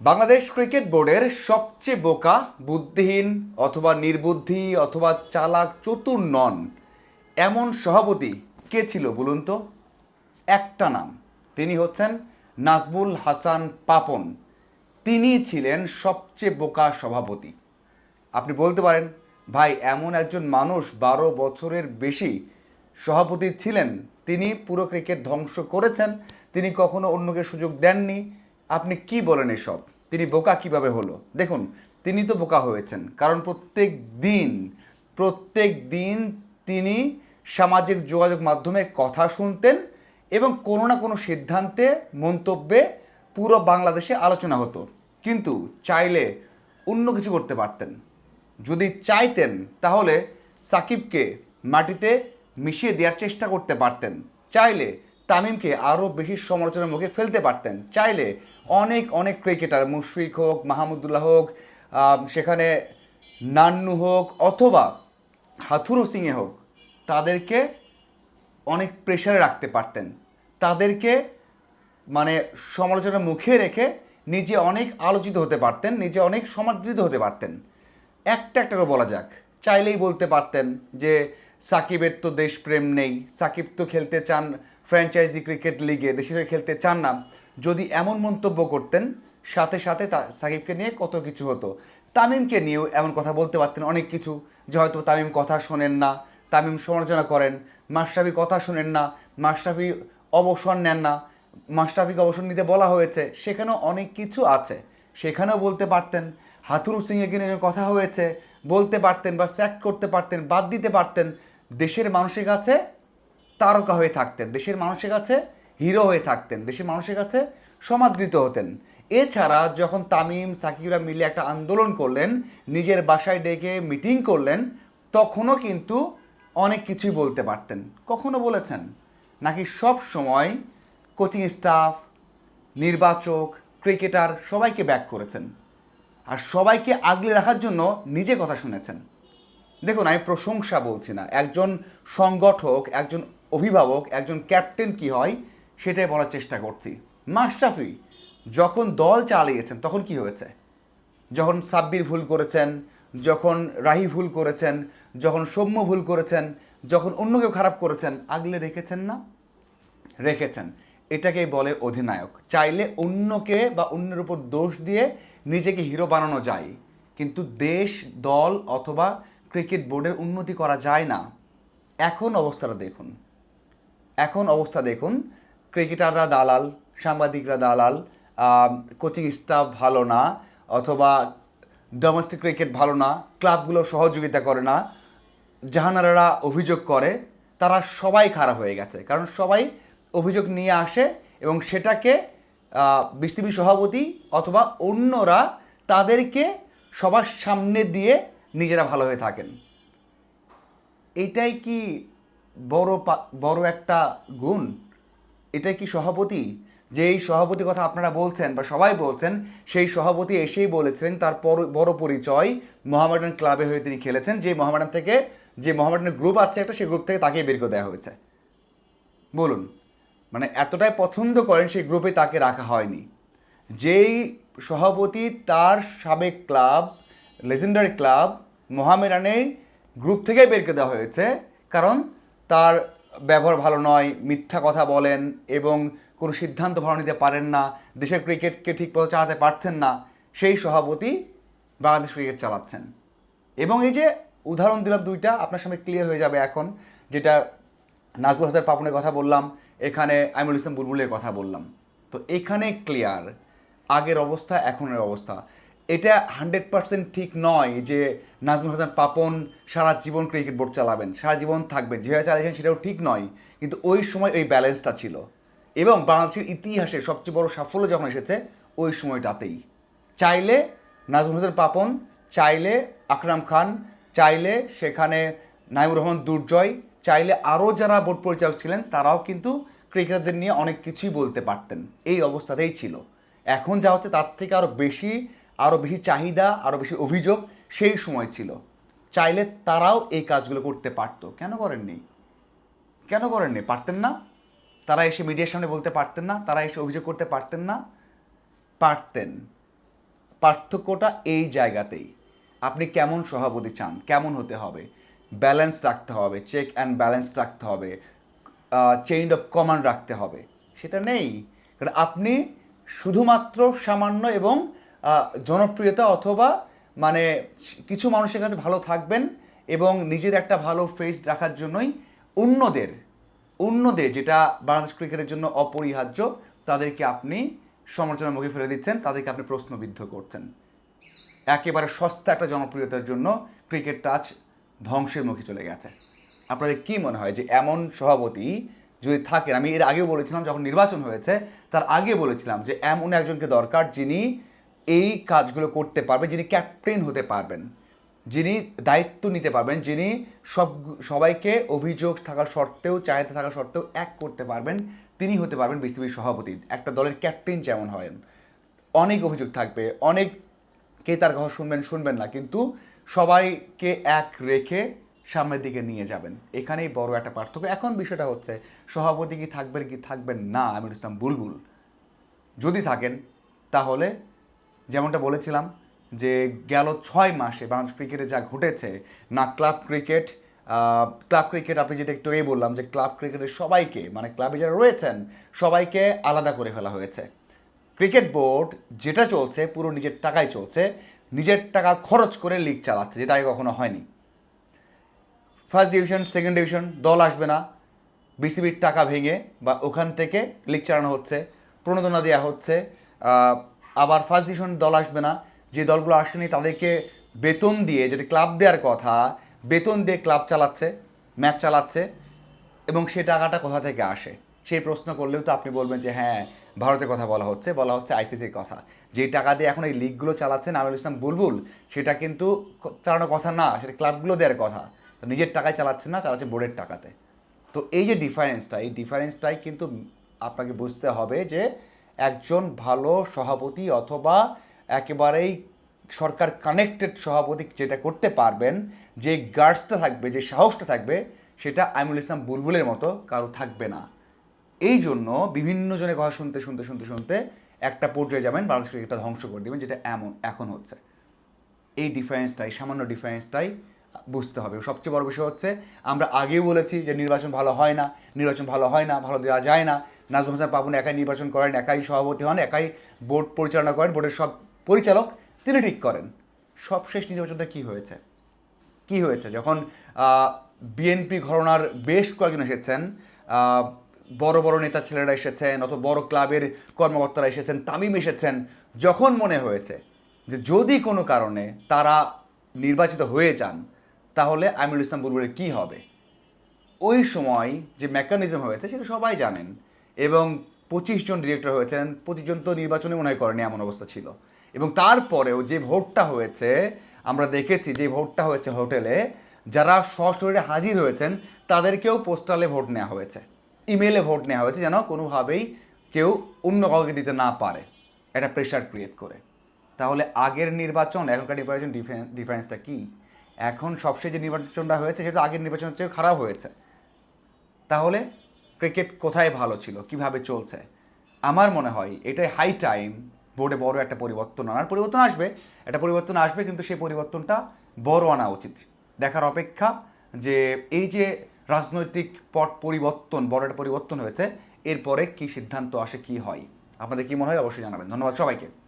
Bangladesh cricket বোর্ডের সবচেয়ে বোকা, বুদ্ধিহীন অথবা নির্বুদ্ধি অথবা চালাক চতুর নন, এমন সভাপতি কে ছিল বলুন তো? একটা নাম। তিনি হচ্ছেন নাজমুল হাসান পাপন। তিনি ছিলেন সবচেয়ে বোকা সভাপতি। আপনি বলতে পারেন, ভাই, এমন একজন মানুষ বারো বছরের বেশি সভাপতি ছিলেন। তিনি পুরো ক্রিকেট ধ্বংস করেছেন। তিনি কখনো অন্যকে সুযোগ দেননি। আপনি কি বলেন এসব? তিনি বোকা কীভাবে হলো? দেখুন, তিনি তো বোকা হয়েছেন, কারণ প্রত্যেক দিন প্রত্যেক দিন তিনি সামাজিক যোগাযোগ মাধ্যমে কথা শুনতেন এবং কোনো না কোনো সিদ্ধান্তে, মন্তব্যে পুরো বাংলাদেশে আলোচনা হতো। কিন্তু চাইলে অন্য কিছু করতে পারতেন। যদি চাইতেন, তাহলে সাকিবকে মাটিতে মিশিয়ে দেওয়ার চেষ্টা করতে পারতেন। চাইলে তামিমকে আরও বেশি সমালোচনার মুখে ফেলতে পারতেন। চাইলে অনেক অনেক ক্রিকেটার, মুশফিক হোক, মাহমুদুল্লাহ হোক সেখানে নান্নু হোক অথবা হাথুরু সিংয়ে হোক, তাদেরকে অনেক প্রেশারে রাখতে পারতেন। তাদেরকে মানে সমালোচনার মুখে রেখে নিজে অনেক আলোচিত হতে পারতেন, নিজে অনেক সমাদৃত হতে পারতেন। একটা একটা করে বলা যাক। চাইলেই বলতে পারতেন যে সাকিবের তো দেশপ্রেম নেই, সাকিব তো খেলতে চান ফ্র্যাঞ্চাইজি ক্রিকেট লিগে দেশের খেলতে চান না। যদি এমন মন্তব্য করতেন, সাথে সাথে তা সাকিবকে নিয়ে কত কিছু হতো। তামিমকে নিয়েও এমন কথা বলতে পারতেন অনেক কিছু, যে হয়তো তামিম কথা শোনেন না, তামিম সমালোচনা করেন, মাশরাফি কথা শোনেন না, মাশরাফি অবসর নেন না, মাশরাফিকে অবসর নিতে বলা হয়েছে, সেখানেও অনেক কিছু আছে। সেখানেও বলতে পারতেন হাথুরু সিংকে নিয়ে কথা হয়েছে, বলতে পারতেন বা স্যাক করতে পারতেন, বাদ দিতে পারতেন, দেশের মানুষের কাছে তারকা হয়ে থাকতেন। দেশের মানুষের কাছে হিরো হয়ে থাকতেন। দেশের মানুষের কাছে সমাদৃত হতেন। এছাড়া যখন তামিম, সাকিবরা মিলে একটা আন্দোলন করলেন, নিজের বাসায় ডেকে মিটিং করলেন, তখনও কিন্তু অনেক কিছুই বলতে পারতেন। কখনো বলেছেন? নাকি সব সময় কোচিং স্টাফ, নির্বাচক, ক্রিকেটার সবাইকে ব্যাক করেছেন? আর সবাইকে আগলে রাখার জন্য নিজে কথা শুনেছেন? দেখুন, আমি প্রশংসা বলছি না। একজন সংগঠক, একজন অভিভাবক, একজন ক্যাপ্টেন কি হয়, সেটাই বলার চেষ্টা করছি। মাশরাফি, যখন দল চালিয়েছেন, তখন কি হয়েছে? যখন সাব্বির ভুল করেছেন, যখন রাহি ভুল করেছেন, যখন সৌম্য ভুল করেছেন, যখন অন্য কেউ খারাপ করেছেন, আগলে রেখেছেন না? রেখেছেন। এটাকেই বলে অধিনায়ক। চাইলে অন্যকে বা অন্যের উপর দোষ দিয়ে নিজেকে হিরো বানানো যায়, কিন্তু দেশ, দল অথবা ক্রিকেট বোর্ডের উন্নতি করা যায় না। এখন অবস্থাটা দেখুন। এখন অবস্থা দেখুন, ক্রিকেটাররা দালাল, সাংবাদিকরা দালাল কোচিং স্টাফ ভালো না, অথবা ডোমেস্টিক ক্রিকেট ভালো না ক্লাবগুলো সহযোগিতা করে না, জাহানারারা অভিযোগ করে, তারা সবাই খারাপ হয়ে গেছে। কারণ সবাই অভিযোগ নিয়ে আসে এবং সেটাকে বিসিবি সভাপতি অথবা অন্যরা তাদেরকে সবার সামনে দিয়ে নিজেরা ভালো হয়ে থাকেন। এটাই কি বড় বড় একটা গুণ এটা কি সভাপতি? যেই সভাপতি কথা আপনারা বলছেন বা সবাই বলছেন, সেই সভাপতি এসেই বলেছেন তার বড় পরিচয় মোহামেডান ক্লাবে হয়ে তিনি খেলেছেন। যে মোহামেডান থেকে, যে মোহামেডানের গ্রুপ আছে একটা, সেই গ্রুপ থেকে তাকেই বের করে দেওয়া হয়েছে। বলুন মানে এতটাই পছন্দ করেন সেই গ্রুপে তাকে রাখা হয়নি। যেই সভাপতি তার সাবেক ক্লাব লেজেন্ডারি ক্লাব মোহামেডানের গ্রুপ থেকেই বের করে দেওয়া হয়েছে, কারণ তার ব্যবহার ভালো নয়, মিথ্যা কথা বলেন এবং কোনো সিদ্ধান্ত ভালো নিতে পারেন না, দেশের ক্রিকেটকে ঠিক মতো চালাতে পারছেন না, সেই সভাপতি বাংলাদেশ ক্রিকেট চালাচ্ছেন। এবং এই যে উদাহরণ দিলাম দুইটা, আপনার সামনে ক্লিয়ার হয়ে যাবে এখন, যেটা নাজবুল হাসান পাপনের কথা বললাম, এখানে আইমুল ইসলাম বুলবুলের কথা বললাম। তো এখানে ক্লিয়ার আগের অবস্থা, এখনের অবস্থা। এটা হান্ড্রেড পার্সেন্ট ঠিক নয় যে নাজমুল হাসান পাপন সারা জীবন ক্রিকেট বোর্ড চালাবেন, সারা জীবন থাকবেন। যেভাবে চালিয়েছেন সেটাও ঠিক নয়, কিন্তু ওই সময় ওই ব্যালেন্সটা ছিল। এবং বাংলাদেশের ইতিহাসে সবচেয়ে বড় সাফল্য যখন এসেছে, ওই সময়টাতেই। চাইলে নাজমুল হোসেন পাপন, চাইলে আকরাম খান, চাইলে সেখানে নাইমুর রহমান দুর্জয়, চাইলে আরও যারা বোর্ড পরিচালক ছিলেন, তারাও কিন্তু ক্রিকেটারদের নিয়ে অনেক কিছুই বলতে পারতেন। এই অবস্থাতেই ছিল। এখন যা হচ্ছে, তার থেকে আরও বেশি আরও বেশি চাহিদা আরও বেশি অভিযোগ সেই সময় ছিল। চাইলে তারাও এই কাজগুলো করতে পারতো। কেন করেননি? কেন করেননি? পারতেন না? তারা এসে মিডিয়ার সামনে বলতে পারতেন না? তারা এসে অভিযোগ করতে পারতেন না? পারতেন। পার্থক্যটা এই জায়গাতেই। আপনি কেমন সভাপতি চান? কেমন হতে হবে? ব্যালেন্স রাখতে হবে। চেক অ্যান্ড ব্যালেন্স রাখতে হবে। চেইন অফ কমান্ড রাখতে হবে। সেটা নেই। কারণ আপনি শুধুমাত্র সামান্য এবং জনপ্রিয়তা অথবা মানে কিছু মানুষের কাছে ভালো থাকবেন এবং নিজের একটা ভালো ফেস রাখার জন্যই অন্যদের অন্যদের যেটা বাংলাদেশ ক্রিকেটের জন্য অপরিহার্য, তাদেরকে আপনি সমালোচনার মুখে ফেলে দিচ্ছেন, তাদেরকে আপনি প্রশ্নবিদ্ধ করছেন। একেবারে সস্তা একটা জনপ্রিয়তার জন্য ক্রিকেট টাচ ধ্বংসের মুখে চলে গেছে। আপনাদের কি মনে হয় যে এমন সভাপতি যদি থাকেন? আমি এর আগেও বলেছিলাম যখন নির্বাচন হয়েছে, তার আগে বলেছিলাম যে এমন একজনকে দরকার যিনি এই কাজগুলো করতে পারবেন, যিনি ক্যাপ্টেন হতে পারবেন, যিনি দায়িত্ব নিতে পারবেন, যিনি সব সবাইকে অভিযোগ থাকা সত্ত্বেও, চাহিদা থাকা সত্ত্বেও এক করতে পারবেন, তিনি হতে পারবেন বিসিবির সভাপতি। একটা দলের ক্যাপ্টেন যেমন হয়, অনেক অভিযোগ থাকবে, অনেক কে তার কথা শুনবেন শুনবেন না, কিন্তু সবাইকে এক রেখে সামনের দিকে নিয়ে যাবেন। এখানেই বড় একটা পার্থক্য। এখন বিষয়টা হচ্ছে, সভাপতি কি থাকবেন কি থাকবেন না? আমির ইসলাম বুলবুল যদি থাকেন, তাহলে যেমনটা বলেছিলাম যে গেল ছয় মাসে বাংলাদেশ ক্রিকেটে যা ঘটেছে, না ক্লাব ক্রিকেট ক্লাব ক্রিকেট আপনি যেটা একটু এই বললাম যে ক্লাব ক্রিকেটের সবাইকে মানে ক্লাবে যারা রয়েছেন, সবাইকে আলাদা করে ফেলা হয়েছে। ক্রিকেট বোর্ড যেটা চলছে পুরো নিজের টাকায় চলছে, নিজের টাকা খরচ করে লিগ চালাচ্ছে, যেটা আগে কখনো হয়নি। ফার্স্ট ডিভিশন সেকেন্ড ডিভিশন দল আসবে না বিসিবির টাকা ভেঙে বা ওখান থেকে লিগ চালানো হচ্ছে, প্রণোদনা দেওয়া হচ্ছে আবার ফার্স্ট ডিভিশন দল আসবে না। যে দলগুলো আসেনি, তাদেরকে বেতন দিয়ে, যেটা ক্লাব দেওয়ার কথা, বেতন দিয়ে ক্লাব চালাচ্ছে ম্যাচ চালাচ্ছে, এবং সে টাকাটা কোথা থেকে আসে? সেই প্রশ্ন করলেও তো আপনি বলবেন যে হ্যাঁ ভারতের কথা বলা হচ্ছে বলা হচ্ছে আইসিসির কথা। যে টাকা দিয়ে এখন এই লিগগুলো চালাচ্ছেন আমিরুল ইসলাম বুলবুল, সেটা কিন্তু চালানোর কথা না, সেটা ক্লাবগুলো দেওয়ার কথা। নিজের টাকায় চালাচ্ছেন না, চালাচ্ছে বোর্ডের টাকাতে। তো এই যে ডিফারেন্সটা এই ডিফারেন্সটাই কিন্তু আপনাকে বুঝতে হবে যে একজন ভালো সভাপতি অথবা একেবারেই সরকার কানেক্টেড সভাপতি যেটা করতে পারবেন, যে গার্ডসটা থাকবে, যে সাহসটা থাকবে, সেটা আইমুল ইসলাম বুলবুলের মতো কারও থাকবে না। এই জন্য বিভিন্ন জনের কথা শুনতে শুনতে শুনতে শুনতে একটা পর্যায়ে যাবেন, বাংলাদেশ ক্রিকেটটা ধ্বংস করে দেবেন, যেটা এমন, এখন হচ্ছে। এই ডিফারেন্সটাই সামান্য ডিফারেন্সটাই বুঝতে হবে। সবচেয়ে বড় বিষয় হচ্ছে, আমরা আগেও বলেছি যে নির্বাচন ভালো হয় না, নির্বাচন ভালো হয় না, ভালো দেওয়া যায় না। নাজমুল হাসান পাবন একাই নির্বাচন করেন, একাই সভাপতি হন, একাই বোর্ড পরিচালনা করেন, বোর্ডের সব পরিচালক তিনি ঠিক করেন। সবশেষ নির্বাচনটা কি হয়েছে? কি হয়েছে? যখন বিএনপি ঘরনার বেশ কয়েকজন এসেছেন বড় বড় নেতা ছেলেরা এসেছেন, অথবা বড় ক্লাবের কর্মকর্তারা এসেছেন, তামিম এসেছেন, যখন মনে হয়েছে যে যদি কোনো কারণে তারা নির্বাচিত হয়ে যান তাহলে আমিরুল ইসলাম বুলবুলের কী হবে? ওই সময় যে মেকানিজম হয়েছে সেটা সবাই জানেন এবং পঁচিশ জন ডিরেক্টর হয়েছেন, পঁচিশ জন তো নির্বাচনে মনে করেনি, এমন অবস্থা ছিল। এবং তারপরেও যে ভোটটা হয়েছে, আমরা দেখেছি যে ভোটটা হয়েছে হোটেলে, যারা সশরীরে হাজির হয়েছেন, তাদেরকেও পোস্টালে ভোট নেওয়া হয়েছে। ইমেলে ভোট নেওয়া হয়েছে যেন কোনোভাবেই কেউ অন্য কাউকে দিতে না পারে, একটা প্রেশার ক্রিয়েট করে। তাহলে আগের নির্বাচন, এখনকার নির্বাচন ডিফারেন্সটা কি? এখন সবশেষ যে নির্বাচনটা হয়েছে, সেটা আগের নির্বাচনের চেয়ে খারাপ হয়েছে। তাহলে ক্রিকেট কোথায় ভালো ছিল? কীভাবে চলছে? আমার মনে হয় এটাই হাই টাইম বোর্ডে বড় একটা পরিবর্তন আনার পরিবর্তন আসবে। একটা পরিবর্তন আসবে, কিন্তু সেই পরিবর্তনটা বড় আনা উচিত। দেখার অপেক্ষা যে এই যে রাজনৈতিক পট পরিবর্তন, বড় একটা পরিবর্তন হয়েছে, এরপরে কি সিদ্ধান্ত আসে, কি হয়? আপনাদের কি মনে হয়? অবশ্যই জানাবেন। ধন্যবাদ সবাইকে।